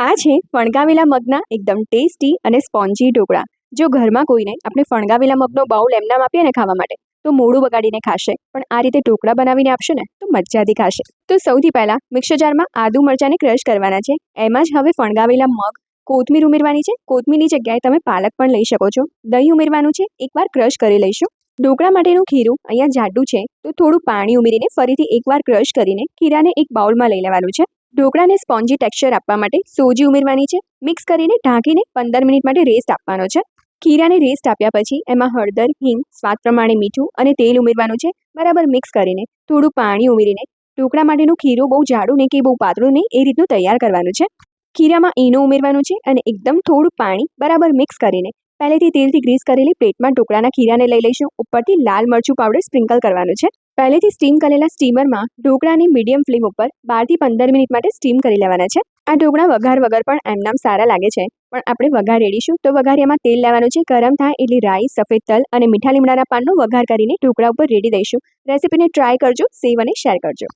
આ છે ફણગાવેલા મગના એકદમ ટેસ્ટી અને સ્પોન્જી ઢોકળા. જો ઘરમાં કોઈને આપણે ફણગાવેલા મગનો બાઉલ એમનામ આપીએ ને ખાવા માટે, તો મોડું બગાડીને ખાશે, પણ આ રીતે ઢોકળા બનાવીને આપશે ને, તો મજાથી ખાશે. તો સૌથી પહેલાં મિક્સર જારમાં આદુ મરચાંને ક્રશ કરવાના છે. એમાં જ હવે ફણગાવેલા મગ કોથમીર ઉમેરવાની છે. કોથમીરની જગ્યાએ તમે પાલક પણ લઈ શકો છો. દહીં ઉમેરવાનું છે. એકવાર ક્રશ કરી લઈશું. ઢોકળા માટેનું ખીરું અહીંયા જાડું છે. તો થોડું પાણી ઉમેરીને ફરીથી એકવાર ક્રશ કરીને ખીરાને એક બાઉલમાં લઈ લેવાનું છે. ઢોકળાને સ્પોન્જી ટેક્સચર આપવા માટે સોજી ઉમેરવાની છે. મિક્સ કરીને ઢાંકીને પંદર મિનિટ માટે રેસ્ટ આપવાનો છે. ખીરાને રેસ્ટ આપ્યા પછી એમાં હળદર, હિંગ, સ્વાદ પ્રમાણે મીઠું અને તેલ ઉમેરવાનું છે. બરાબર મિક્સ કરીને થોડું પાણી ઉમેરીને ઢોકળા માટેનું ખીરું બહુ જાડું નહીં કે બહુ પાતળું નહીં એ રીતનું તૈયાર કરવાનું છે. ખીરામાં ઈનો ઉમેરવાનું છે અને એકદમ થોડું પાણી બરાબર મિક્સ કરીને પહેલેથી તેલથી ગ્રીસ કરેલી પ્લેટમાં ઢોકળાના ખીરાને લઈ લઈશું. ઉપરથી લાલ મરચું પાવડર સ્પ્રિંકલ કરવાનું છે. પહેલેથી સ્ટીમ કરેલા સ્ટીમરમાં ઢોકળાની મીડિયમ ફ્લેમ ઉપર બારથી પંદર મિનિટ માટે સ્ટીમ કરી લેવાના છે. આ ઢોકળા વઘાર વગર પણ એમનામ સારા લાગે છે. પણ આપણે વઘાર રેડીશું તો વઘારિયામાં તેલ લેવાનું છે, ગરમ થાય એટલે રાઈ સફેદ તલ અને મીઠા લીમડાના પાનનો વઘાર કરીને ઢોકળા ઉપર રેડી દઈશું. રેસીપીને ટ્રાય કરજો સેવ અને શેર કરજો.